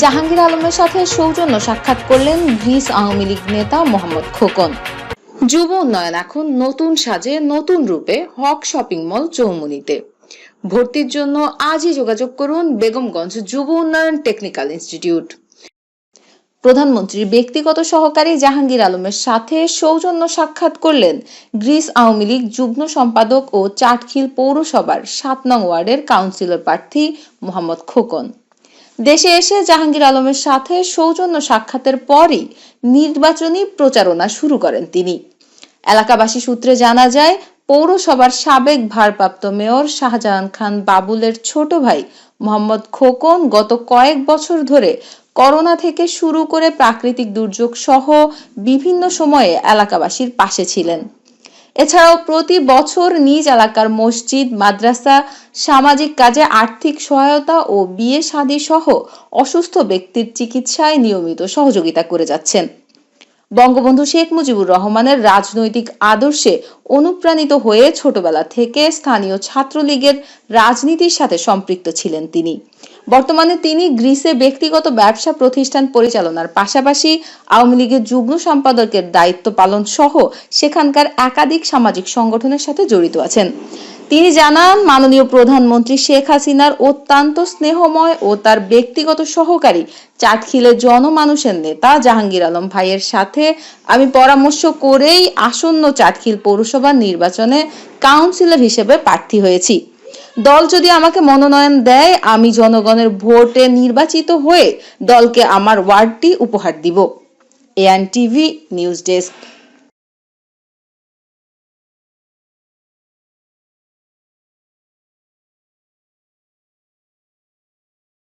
জাহাঙ্গীর আলমের সাথে সৌজন্য সাক্ষাৎ করলেন গ্রিস আওয়ামী লীগ নেতা মোহাম্মদ খোকন। যুব উন্নয়ন এখন নতুন সাজে, নতুন রূপে, হক শপিং মল চৌমুনিতে। ভর্তির জন্য আজই যোগাযোগ করুন বেগমগঞ্জ যুব উন্নয়ন টেকনিক্যাল ইনস্টিটিউট। প্রধানমন্ত্রীর ব্যক্তিগত সহকারী জাহাঙ্গীর আলমের সাথে সৌজন্য সাক্ষাৎ করলেন গ্রিস আওয়ামী লীগ যুগ্ম সম্পাদক ও চাটখিল পৌরসভার সাত নং ওয়ার্ডের কাউন্সিলর প্রার্থী মোহাম্মদ খোকন। দেশে এসে জাহাঙ্গীর আলমের সাথে সৌজন্য সাক্ষাতের পরই নির্বাচনী প্রচারণা শুরু করেন তিনি। এলাকাবাসী সূত্রে জানা যায়, পৌরসভার সাবেক ভারপ্রাপ্ত মেয়র শাহজাহান খান বাবুলের ছোট ভাই মোহাম্মদ খোকন গত কয়েক বছর ধরে করোনা থেকে শুরু করে প্রাকৃতিক দুর্যোগ সহ বিভিন্ন সময়ে এলাকাবাসীর পাশে ছিলেন। এছাড়াও প্রতি বছর নিজ এলাকার মসজিদ, মাদ্রাসা, সামাজিক কাজে আর্থিক সহায়তা ও বিয়ে শাদী সহ অসুস্থ ব্যক্তির চিকিৎসায় নিয়মিত সহযোগিতা করে যাচ্ছেন। বঙ্গবন্ধু শেখ মুজিবুর রহমানের রাজনৈতিক আদর্শে অনুপ্রাণিত হয়ে ছোটবেলা থেকে স্থানীয় ছাত্রলীগের রাজনীতির সাথে সম্পৃক্ত ছিলেন তিনি। বর্তমানে তিনি গ্রিসে ব্যক্তিগত ব্যবসা প্রতিষ্ঠান পরিচালনার পাশাপাশি আওয়ামী লীগের যুগ্ম সম্পাদকের দায়িত্ব পালন সহ সেখানকার একাধিক সামাজিক সংগঠনের সাথে জড়িত আছেন। তিনি জানান, মাননীয় প্রধানমন্ত্রী শেখ হাসিনার অত্যন্ত স্নেহময় ও তার ব্যক্তিগত সহকারী চাটখিলের জনমানুষের নেতা জাহাঙ্গীর আলম ভাইয়ের সাথে আমি পরামর্শ করেই আসন্ন চাটখিল পৌরসভা নির্বাচনে কাউন্সিলর হিসেবে প্রার্থী হয়েছি। দল যদি আমাকে মনোনয়ন দেয়, আমি জনগণের ভোটে নির্বাচিত হয়ে দলকে আমার ওয়ার্ডটি উপহার দিব। এআন টিভি নিউজ ডেস্ক।